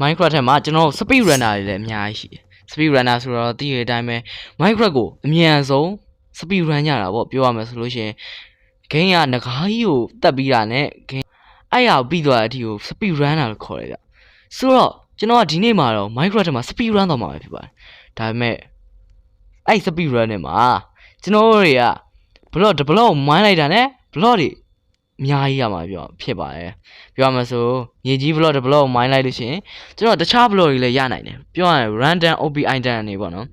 Minecraft ထဲမှာကျွန်တော် speed runner တွေလည်းအများကြီးရှိတယ် speed runner ဆိုတော့သိရတဲ့အတိုင်းပဲ Minecraft ကိုအမြန်ဆုံး speed run ရတာပေါ့ပြောရမယ်ဆိုလို့ရှိရင် game ကငကားကြီးကိုတက်ပြီးတာနဲ့ game အဲ့ရပြီးသွားတဲ့အထိကို speed run တာလို့ခေါ်တယ်ဗျဆိုတော့ကျွန်တော်ကဒီနေ့မှာတော့ Minecraft ထဲမှာ speed run တော့မှာပဲဖြစ်ပါတယ်ဒါပေမဲ့အဲ့ speed run နဲ့မှာကျွန်တော်တို့တွေကဘလော့တဘလော့ကိုမိုင်းလိုက်တာနဲ့ဘလော့တွေ အများကြီးရမှာပြောဖြစ်ပါတယ်ပြောရမယ်ဆိုမြေကြီးဘလော့တဘလော့ကိုမိုင်းလိုက်လို့ရှိရင်ကျွန်တော်တခြားဘလော့တွေလည်းရနိုင်တယ်ပြောရရင် random OP item တွေပေါ့နော်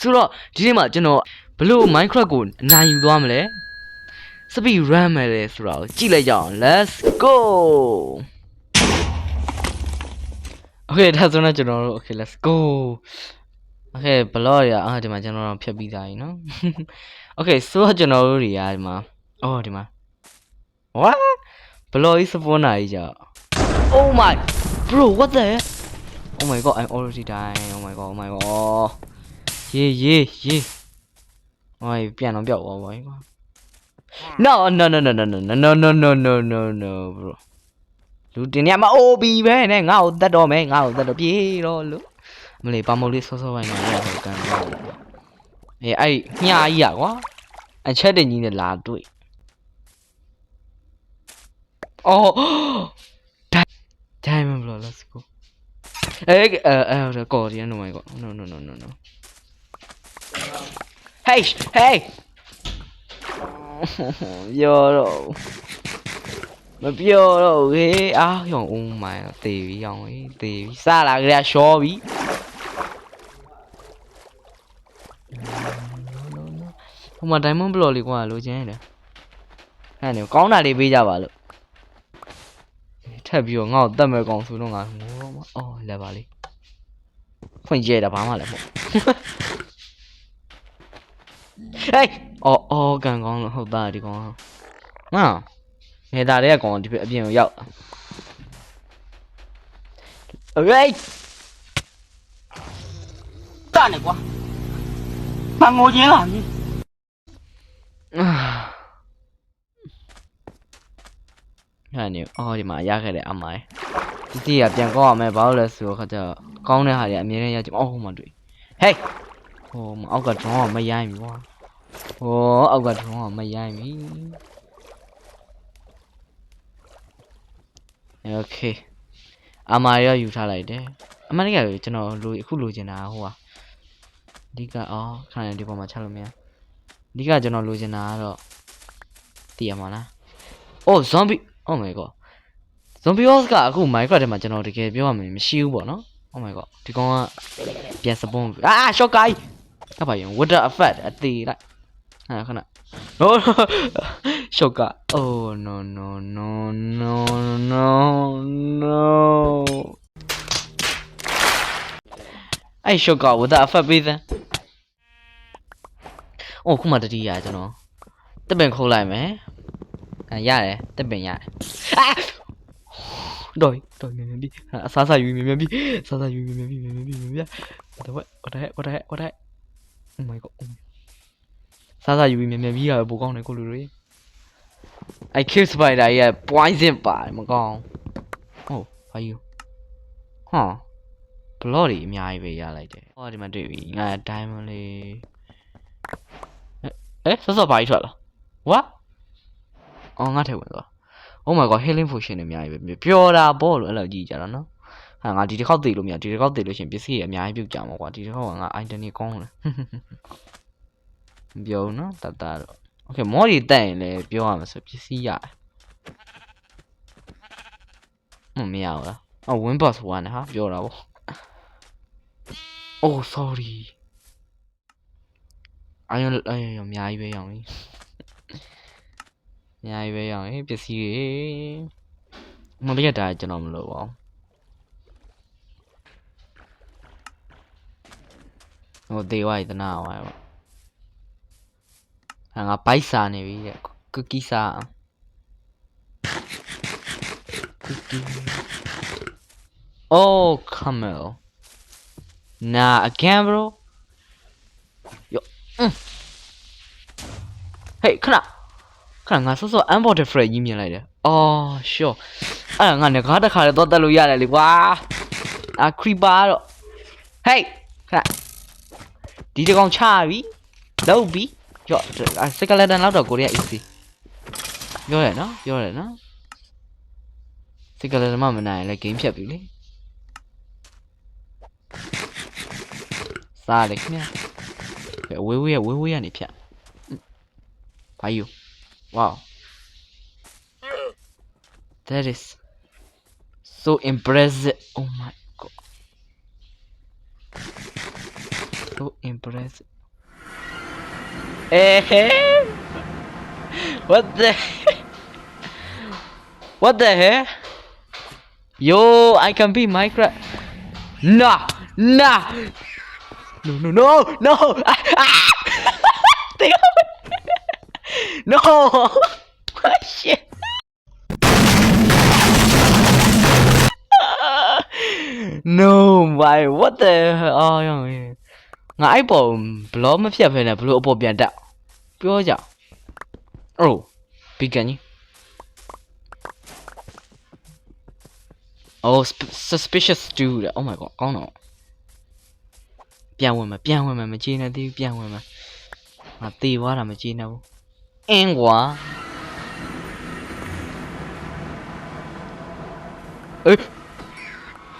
ဆိုတော့ဒီနေ့မှာကျွန်တော်ဘလို့ Minecraft ကိုအနိုင်ယူသွားမလဲ speed run မယ်လေဆိုတော့ကြည့်လိုက်ကြအောင် let's go okay ဒါဆိုတော့ကျွန်တော်တို့ okay let's go okay ဘလော့တွေကအာဒီမှာကျွန်တော်တို့ဖြတ်ပြီးသားပြီနော် okay ဆိုတော့ကျွန်တော်တို့တွေကဒီမှာအော်ဒီမှာ what ဘလော့ကြီးစပွန်နာကြီးကြောက် oh my bro what the heck? oh my god i'm already dying oh my god oh my god ရေးရေးရေးဟိုပြန်တော့ပြောက်သွားပါပြီကွာ no no no no no no no no no no no no no bro လူတင်ရမှာ OB ပဲနဲ့ငါ့ကိုတတ်တော့မယ်ငါ့ကိုတတ်တော့ပြေးတော့လို့မလေးပါမို့လေးဆော့ဆော့ပိုင်းမှာရတော့ကန်တော့အေးအဲ့ညာကြီးอ่ะကွာအချက်တင်ကြီးနဲ့လာတွေ့ Oh, diamond block. Let's go. Hey, uh, uh, the god. Yeah, no, my god. No, no, no, no, no. Hey, hey. Yo, mà biểu đâu ghê á dòng ung mà tì dòng ấy tì xa là ra show bí không mà diamond block đi qua lối trên này nè အဲ့ဒါကောင်းတာလေးပေးကြပါလို့ ထပ်ပြီးတော့ငါ့ကိုတတ်မဲ့ကောင်ဆိုတော့ငါငိုတော့မအော်လက်ပါလေးဖွင့်ကြရတာဘာမှလည်းမဟုတ်ဟေးအော်အော်ကန်ကောင်းလို့ဟုတ်သားဒီကောင်ငါငယ်သားတဲ့ကောင်ဒီအပြင်ကိုရောက် Alright တာနေကွာမငိုခြင်းလား ဟာနေအော်ဒီမှာရခဲ့တယ်အမိုင်းဒီစီကပြန်ကောင်းအောင်မယ်ဘာလို့လဲဆိုတော့ခါကျတော့ကောင်းတဲ့ဟာတွေအမြဲတမ်းရကြအော်ဟိုမှာတွေ့ဟေးဟိုမအောက်ကဒရုန်းကမရိုင်းဘူးကွာဟိုအောက်ကဒရုန်းကမရိုင်းပြီโอเคအမိုင်းရယူထားလိုက်တယ်အမှန်တကယ်ကျွန်တော်လိုအခုလိုချင်တာဟိုဟာအဓိကအော်ခဏလေးဒီပေါ်မှာချလို့မရအဓိကကျွန်တော်လိုချင်တာကတော့တည်ရမှာလား Oh zombie Oh my god Zombie Wars ကအခု Minecraft ထဲမှာကျွန်တော်တကယ်ပြောရမယ်မရှိဘူးပေါ့နော် Oh my god ဒီကောင်ကပြန်စပွန်အာ shot guy ကပါရင် water effect အသေးလိုက်ဟာခဏ No shot guy Oh no no no no no no အဲ့ shot guy water effect ပေးစမ်း Oh ခုမှတတိယကျွန်တော်တက်ပင်ခိုးလိုက်မယ် อ่ะရတယ်တက်ပင်ရတယ်အာတော်ပြီတော်ပြီမြန်မြန်ပြီအစားစားယူမြန်မြန်ပြီအစားစားယူမြန်မြန်ပြီမြန်မြန်ပြီမြန်မြန် what the what what the heck what the heck what the heck oh my god စားစားယူမြန်မြန်ပြီရပိုကောင်းတယ်ကိုလူတွေအဲ့ kill spider ရဲ့ poison ပါတယ်မကောင်းဟုတ်ဘာယူဟော block တွေအများကြီးပဲရလိုက်တယ်ဟောဒီမှာတွေ့ပြီငါ diamond လေးအဲဆော့ဆော့ဘာကြီးထွက်လာ what အော်ငါထဲဝင်သွား Oh my god healing potion တွေအများကြီးပဲပျော်တာပေါ့လို့အဲ့လိုကြည့်ကြတာနော်ဟာငါဒီတစ်ခေါက်တည်လို့မရဒီတစ်ခေါက်တည်လို့ရှရင်ပစ္စည်းတွေအများကြီးပြုတ်ကြမှာကွာဒီတစ်ခေါက်ကငါ item တွေကောင်းတယ်မပြောဘူးနော်တတ်တာတော့ Okay မော်ဒီတက်ရင်လည်းပြောရမှာဆိုပစ္စည်းရတယ်မမရဘူးလားအော် win boss 1ဟာပြောတာပေါ့ Oh sorry အရင်အရင်အများကြီးပဲရောင်းပြီ အများကြီးပဲရောင်းရင်ပစ္စည်းတွေမပြတ်တာကျွန်တော်မလုပ်ပါဘူးဟိုဒေဝိုင်တနာဝိုင်ပါဟာငါဘိုက်စာနေပြီတဲ့ကူကီစာကူကီ Oh camel Nah again bro Yo mm. Hey ခဏ ခဏငါစောစော unboarded frame ကြီးမြင်လိုက်တယ်။အော် sure အဲ့ဒါငါငကားတစ်ခါလည်းတော့တက်လို့ရတယ်လေကွာအာ creeper ကတော့ hey ခဏဒီတကောင်ချပြီလောက်ပြီကြော့စကလက်တန်လောက်တော့ကိုရီးယား easy ပြောရနော်ပြောရနော်စကလက်တန်မှမနိုင်ရင်လည်း game ဖြတ်ပြီလေစားလေခင်ဗျာဝေးဝေးရဝေးဝေးရနေဖြတ်ဘာယူ wow. That is so impressive. Oh my god. So impressive. Eh what the what the hell? Yo i can be minecraft. Nah nah no. No no no. Ah, ah! No shit no my what the hell အော်ရောင်ငါအဲ့ပေါ်ဘလော့မဖြတ်ဖဲနဲ့ဘလို့အပေါ်ပြန်တက်ပြောကြအိုးဘီကန်ကြီး Oh sp- suspicious dude oh my god ကောင်းတော့ပြန်ဝင်မပြန်ဝင်မမကြေနေသေးဘူးပြန်ဝင်မငါတေသွားတာမကြေနေဘူး အင်းကွာအေး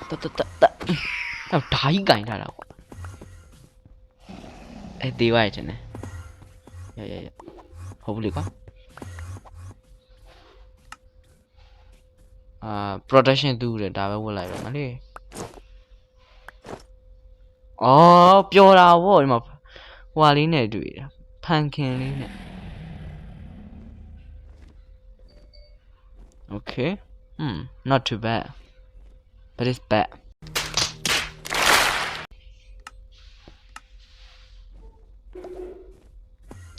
တတတတတော့ဓာကြီးကင်ထားတာကွာအဲတေသွားရချင်တယ်ရရရဟုတ်ဘူးလေကွာအာ protection တူတယ်ဒါပဲဝတ်လိုက်ပါမလေးအော်ပျော်တာဗောဒီမှာဟွာလေးနဲ့တွေ့တာဖန်ခင်လေးနဲ့ Okay. Hmm, not too bad. But it's bad.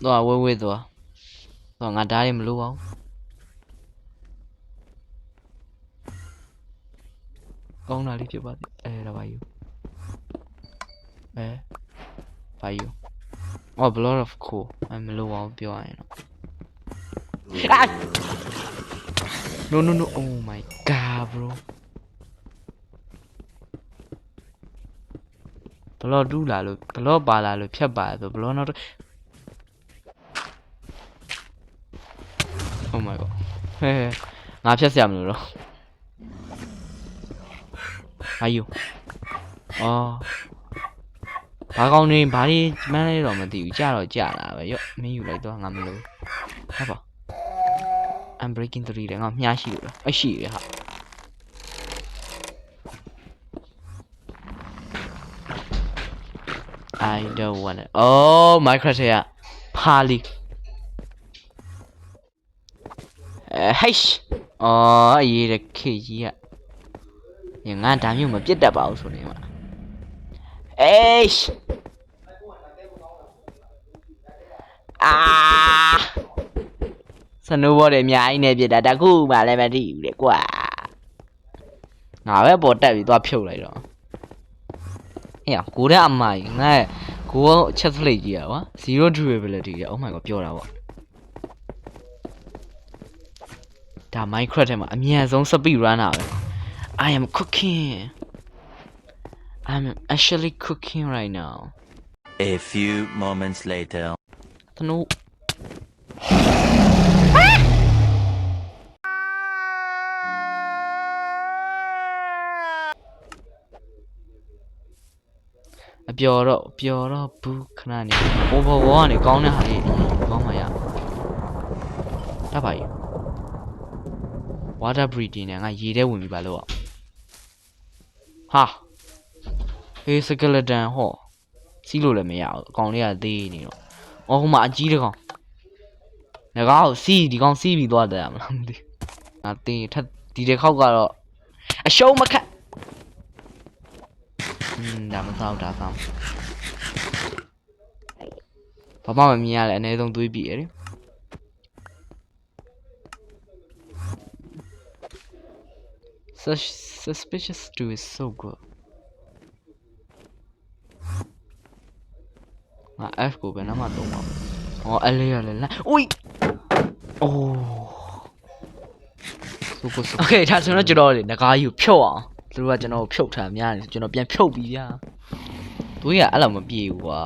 တော့ဝဲဝဲသွားတော့ငါဓာတ်ရမလို့အောင်ကောင်းတာလေးဖြစ်ပါသေးအဲဒါပါယူအဲပါယူ Oh blood of cool အဲမလို့အောင်ပြောရရင်တော့ Ah! No, no, no. Oh my god, bro. ဘလော့တူးလာလို့ဘလော့ပါလာလို့ဖြတ်ပါဆိုဘလော့နောက်တော့ Oh my god ဟဲ့ငါဖြတ်ဆရာမလို့တော့အာယူအော်ဘာကောင်းနေဘာဒီမန်းလေးတော့မသိဘူးကြာတော့ကြာလာပဲရော့မင်းယူလိုက်တော့ငါမလို့ဟုတ်ပါ I'm breaking 3တဲ့ငါမြားရှိလို့လားအရှိရဟာ I don't want it oh Minecraft ရဲ့ဖာလီအဲဟိတ်အော်အရေးတဲ့ခေကြီးကညငါဒါမျိုးမပြတ်တတ်ပါဘူးဆိုနေမှာအေးအာ စနိုးဘောတွေအများကြီးနဲ့ပြစ်တာတကူမှလည်းမထိဘူးလေကွာငါပဲပေါ်တက်ပြီးသွားဖြုတ်လိုက်တော့အေးကိုတဲ့အမိုင်ငါကိုကချက်ဖလိတ်ကြီးอ่ะကွာ0 durability ကြီး oh my god ပြောတာပေါ့ဒါ Minecraft ထဲမှာအမြန်ဆုံး speed runner ပဲ I am cooking I'm actually cooking right now A few moments later တနူ ပျော်တော့ပျော်တော့ဘူးခဏနေ over wall ကနေကောင်းတဲ့ဟာလေးကောင်းပါရတတ်ပါယူ water breathing နဲ့ငါရေထဲဝင်ပြီပါလို့ဟာဟေး skeleton ဟောစီးလို့လည်းမရဘူးအကောင်လေးကသေးနေတော့အော်ဟိုမှာအကြီးတစ်ကောင်ငါကောက်စီးဒီကောင်စီးပြီးသွားတယ်မလားမသိဘူးငါသေးထက်ဒီတစ်ခေါက်ကတော့အရှုံးမခတ် อืมဒါမသောက်ဒါဆောင်ဘာမှမမြင်ရလဲအနည်းဆုံးသွေးပြီရတယ် Such suspicious stew is so good. ငါ F ကိုပဲနားမသုံးပါဘူး။ဟောအလေးရလဲလား။ဦး။အိုး။ဆိုကိုဆို။ Okay ဒါဆိုတော့ကျွန်တော်လေငကားကြီးကိုဖြုတ်အောင် သူတို့ကကျွန်တော်ကိုဖြုတ်ထားများနေဆိုကျွန်တော်ပြန်ဖြုတ်ပြီးဗျာသူကြီးကအဲ့လိုမပြေဘူးကွာ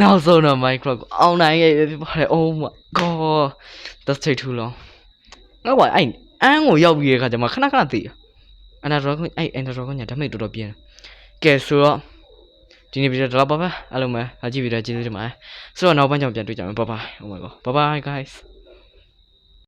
နောက်ဆုံးတော့ Minecraft ကိုအောင်နိုင်ရဲ့ဖြစ်ပါတယ် Oh my god that's take too long ငါ့ဘာအဲ့အန်းကိုရောက်ပြီးတဲ့အခါကျမှခဏခဏသေးတယ်အန်ဒရာဒရောကအဲ့အန်ဒရာဒရောကညာဓာတ်မိတ်တော်တော်ပြင်းတယ်ကဲဆိုတော့ဒီနေ့ဗီဒီယိုတော့ပါပဲအားလုံးပဲအကြည့်ဗီဒီယိုကျေးဇူးတင်ပါတယ်ဆိုတော့နောက်ပိုင်းကျမှပြန်တွေ့ကြမယ် bye bye oh my god bye bye guys